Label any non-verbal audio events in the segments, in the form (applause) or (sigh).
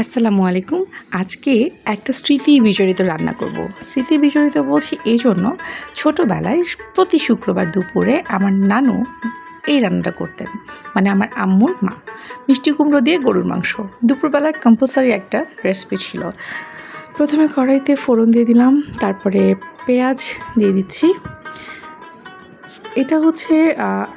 আসসালামু আলাইকুম। আজকে একটা স্মৃতি বিজড়িত রান্না করব। স্মৃতি বিজড়িত বলছি এই জন্য ছোটোবেলায় প্রতি শুক্রবার দুপুরে আমার নানু এই রান্নাটা করতেন। মানে আমার আম্মুর মা। মিষ্টি কুমড়ো দিয়ে গরুর মাংস। দুপুরবেলার কম্পালসারি একটা রেসিপি ছিল। প্রথমে কড়াইতে ফোড়ন দিয়ে দিলাম, তারপরে পেঁয়াজ দিয়ে দিচ্ছি। এটা হচ্ছে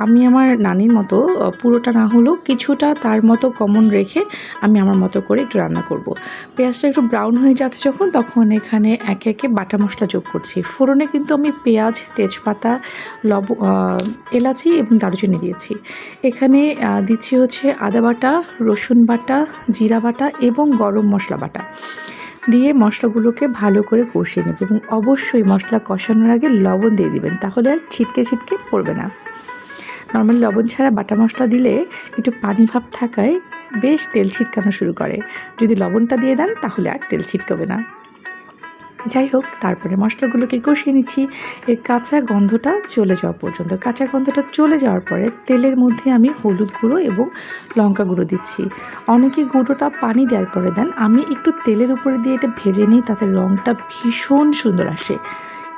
আমি আমার নানির মতো পুরোটা না হলেও কিছুটা তার মতো কমন রেখে আমি আমার মতো করে একটু রান্না করব। পেঁয়াজটা একটু ব্রাউন হয়ে যাচ্ছে যখন, তখন এখানে একে একে বাটা মশলা যোগ করছি। ফোড়নে কিন্তু আমি পেঁয়াজ, তেজপাতা, লব এলাচি এবং দারুচিনি দিয়েছি। এখানে দিচ্ছি হচ্ছে আদা বাটা, রসুন বাটা, জিরা বাটা এবং গরম মশলা বাটা। দিয়ে মশলাগুলোকে ভালো করে কষিয়ে নেবেন এবং অবশ্যই মশলা কষানোর আগে লবণ দিয়ে দিবেন, তাহলে আর ছিটকে ছিটকে পড়বে না। নর্মাল লবণ ছাড়া বাটা মশলা দিলে একটু পানি ভাব থাকায় বেশ তেল ছিটকানো শুরু করে। যদি লবণটা দিয়ে দেন, তাহলে আর তেল ছিটকাবে না। যাই হোক, তারপরে মশলাগুলোকে কষিয়ে নিচ্ছি। এর কাঁচা গন্ধটা চলে যাওয়া পর্যন্ত। কাঁচা গন্ধটা চলে যাওয়ার পরে তেলের মধ্যে আমি হলুদ গুঁড়ো এবং লঙ্কা গুঁড়ো দিচ্ছি। অনেকে গুঁড়োটা পানি দেওয়ার পরে দেন। আমি একটু তেলের উপরে দিয়ে এটা ভেজে নিই, তাতে রঙটা ভীষণ সুন্দর আসে।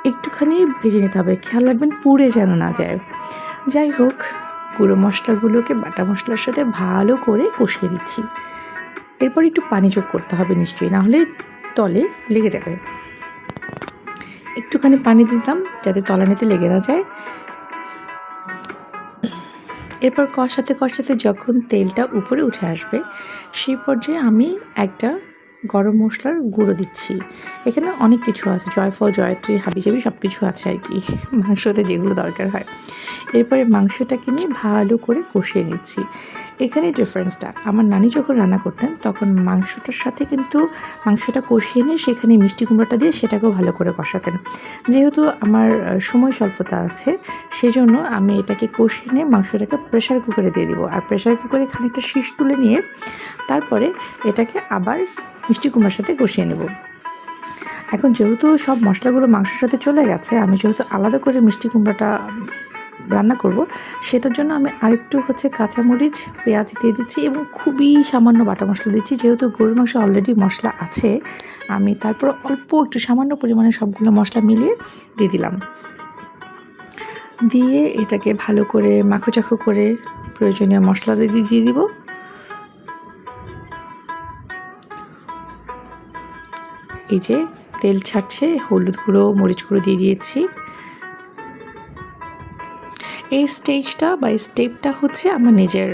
একটুখানি ভেজে নিতে হবে। খেয়াল রাখবেন পুড়ে যেন না যায়। যাই হোক, গুঁড়ো মশলাগুলোকে, বাটা মশলার সাথে ভালো করে কষিয়ে দিচ্ছি এরপর একটু পানি যোগ করতে হবে নিশ্চয়ই নাহলে তলে লেগে যাবে। একটুখানি পানি দিতাম যাতে তলানিতে লেগে না যায়। এরপর কষাতে কষাতে যখন তেলটা উপরে উঠে আসবে, সেই পর্যায়ে আমি একটা গরম মশলার গুঁড়ো দিচ্ছি। এখানে অনেক কিছু আছে, জয়ফল, জয়ত্রী, হাবিজাবি সব কিছু আছে আর কি, (laughs) মাংসতে যেগুলো দরকার হয়। এরপরে মাংসটাকে নিয়ে ভালো করে কষিয়ে নিচ্ছি। এখানে ডিফারেন্সটা আমার নানি যখন রান্না করতেন, তখন মাংসটার সাথে কিন্তু মাংসটা কষিয়ে নিয়ে সেখানে মিষ্টি কুমড়োটা দিয়ে সেটাকেও ভালো করে কষাতেন। যেহেতু আমার সময় স্বল্পতা আছে, সেজন্য আমি এটাকে কষিয়ে নিয়ে মাংসটাকে প্রেশার কুকারে দিয়ে দিব। আর প্রেশার কুকারে খানিকটা শীষ তুলে নিয়ে তারপরে এটাকে আবার মিষ্টি কুমড়োর সাথে কষিয়ে নেব। এখন যেহেতু সব মশলাগুলো মাংসের সাথে চলে গেছে, আমি যেহেতু আলাদা করে মিষ্টি কুমড়োটা রান্না করব, সেটার জন্য আমি আরেকটু হচ্ছে কাঁচামরিচ, পেঁয়াজ দিয়ে দিচ্ছি এবং খুবই সামান্য বাটা মশলা দিচ্ছি। যেহেতু গরুর মাংস অলরেডি মশলা আছে, আমি তারপর অল্প একটু সামান্য পরিমাণে সবগুলো মশলা মিলিয়ে দিয়ে দিলাম। দিয়ে এটাকে ভালো করে মাখো চাখো করে প্রয়োজনীয় মশলা দিয়ে দিয়ে দিব। এই যে তেল ছাড়ছে, হলুদ গুঁড়ো, মরিচ গুঁড়ো দিয়ে দিয়েছি। এই স্টেজটা বা স্টেপটা হচ্ছে আমার নিজের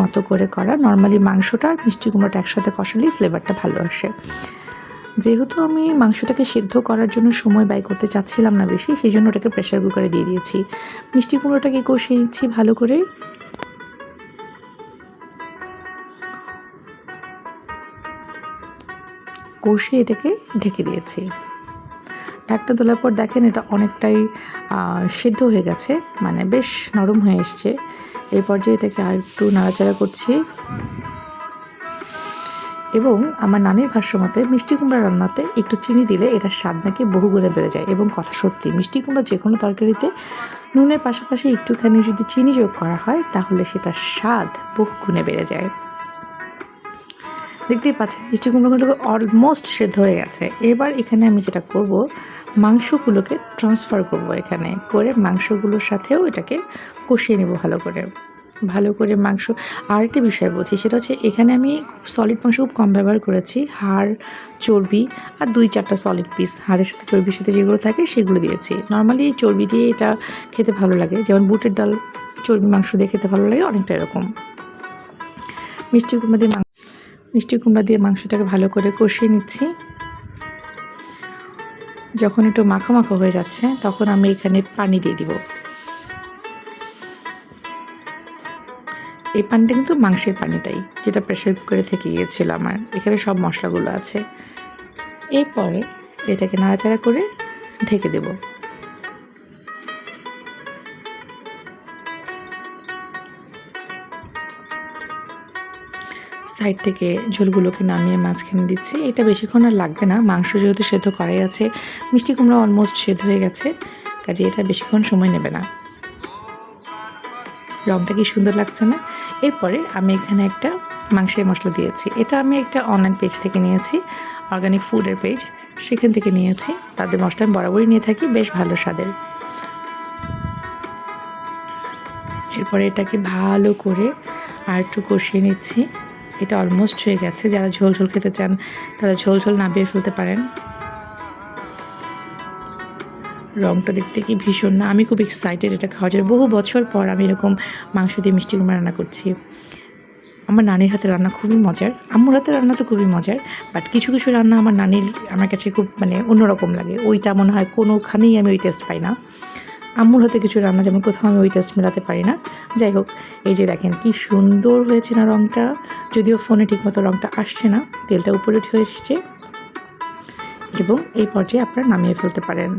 মতো করে করা। নর্মালি মাংসটা আর মিষ্টি কুমড়োটা একসাথে কষালেই ফ্লেভারটা ভালো আসে। যেহেতু আমি মাংসটাকে সিদ্ধ করার জন্য সময় ব্যয় করতে চাচ্ছিলাম না বেশি, সেই জন্য ওটাকে প্রেশার কুকারে দিয়ে দিয়েছি। মিষ্টি কুমড়োটাকে কষিয়ে নিচ্ছি ভালো করে। কষিয়ে এটাকে ঢেকে দিয়েছি। ঢাকটা তোলার পর দেখেন এটা অনেকটাই সিদ্ধ হয়ে গেছে মানে বেশ নরম হয়ে এসছে। এই পর্যায়ে এটাকে আর একটু নাড়াচাড়া করছি। এবং আমার নানির ভাষ্য মতে মিষ্টি কুমড়া রান্নাতে একটু চিনি দিলে এটা স্বাদ নাকি বহু গুণে বেড়ে যায়। এবং কথা সত্যি, মিষ্টি কুমড়া যে কোনো তরকারিতে নুনের পাশাপাশি একটুখানি যদি চিনি যোগ করা হয়, তাহলে সেটা স্বাদ বহু গুণে বেড়ে যায়। দেখতেই পাচ্ছেন মিষ্টি কুমড়োগুলো অলমোস্ট সেদ্ধ হয়ে গেছে। এবার এখানে আমি যেটা করব, মাংসগুলোকে ট্রান্সফার করব এখানে। করে মাংসগুলোর সাথেও এটাকে কষিয়ে নেব ভালো করে। ভালো করে মাংস, আরেকটি বিষয় বলছি, সেটা হচ্ছে এখানে আমি সলিড মাংস খুব কম ব্যবহার করেছি। হাড়, চর্বি আর দুই চারটা সলিড পিস হাড়ের সাথে চর্বির সাথে যেগুলো থাকে সেগুলো দিয়েছি। নর্মালি চর্বি দিয়ে এটা খেতে ভালো লাগে। যেমন বুটের ডাল, চর্বি মাংস দিয়ে খেতে ভালো লাগে, অনেকটা এরকম। মিষ্টি মাংস মিষ্টি কুমড়া দিয়ে মাংসটাকে ভালো করে কষিয়ে নিচ্ছি। যখন একটু মাখো মাখো হয়ে যাচ্ছে, তখন আমি এখানে পানি দিয়ে দিব। এই পানিটা কিন্তু মাংসের পানিটাই যেটা প্রেশার কুকারে থেকে গিয়েছিল আমার। এখানে সব মশলাগুলো আছে। এরপরে এটাকে নাড়াচাড়া করে ঢেকে দেব। সাইড থেকে ঝোলগুলোকে নামিয়ে মাঝখানে দিচ্ছি। এটা বেশিক্ষণ আর লাগবে না। মাংস যেহেতু সেদ্ধ করাই আছে, মিষ্টি কুমড়া অলমোস্ট সেদ্ধ হয়ে গেছে, কাজে এটা বেশিক্ষণ সময় নেবে না। রঙটা কি সুন্দর লাগছে না? এরপরে আমি এখানে একটা মাংসের মশলা দিয়েছি। এটা আমি একটা অনলাইন পেজ থেকে নিয়েছি অর্গানিক ফুডের পেজ সেখান থেকে নিয়েছি। তাদের মশলা আমি বরাবরই নিয়ে থাকি, বেশ ভালো স্বাদের। এরপরে এটাকে ভালো করে আর একটু কষিয়ে নিচ্ছি। এটা অলমোস্ট হয়ে গেছে। যারা ঝোল ঝোল খেতে চান, তারা ঝোল ঝোল নাবিয়ে ফেলতে পারেন। রংটা দেখতে কি ভীষণ না, আমি খুব এক্সাইটেড এটা খাওয়ার জন্য। বহু বছর পর আমি এরকম মাংস দিয়ে মিষ্টি কুমড়া রান্না করছি। আমার নানির হাতে রান্না খুবই মজার। আম্মুর হাতে রান্না তো খুবই মজার বাট কিছু কিছু রান্না আমার নানির, আমার কাছে খুব মানে অন্যরকম লাগে। ওইটা মনে হয় কোনোখানেই আমি ওই টেস্ট পাই না। আম্মুর হাতে কিছু রান্না, যেমন কোথাও আমি ওই টেস্ট মেলাতে পারি না। যাই হোক, এই যে দেখেন কি সুন্দর হয়েছে না রঙটা যদিও ফোনে ঠিকমতো রঙটা আসছে না, তেলটা উপরে উঠে এসছে। এবং এই পর্যায়ে আপনারা নামিয়ে ফেলতে পারেন।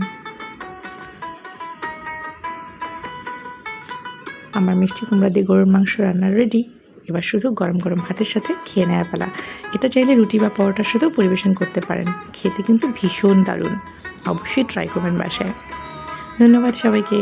আমার মিষ্টি কুমড়া দিয়ে গরুর মাংস রান্না রেডি এবার শুধু গরম গরম ভাতের সাথে খেয়ে নেওয়ার পালা। এটা চাইলে রুটি বা পরোটার সাথেও পরিবেশন করতে পারেন। খেতে কিন্তু ভীষণ দারুণ। অবশ্যই ট্রাই করবেন বাসায়। ধন্যবাদ সবাইকে।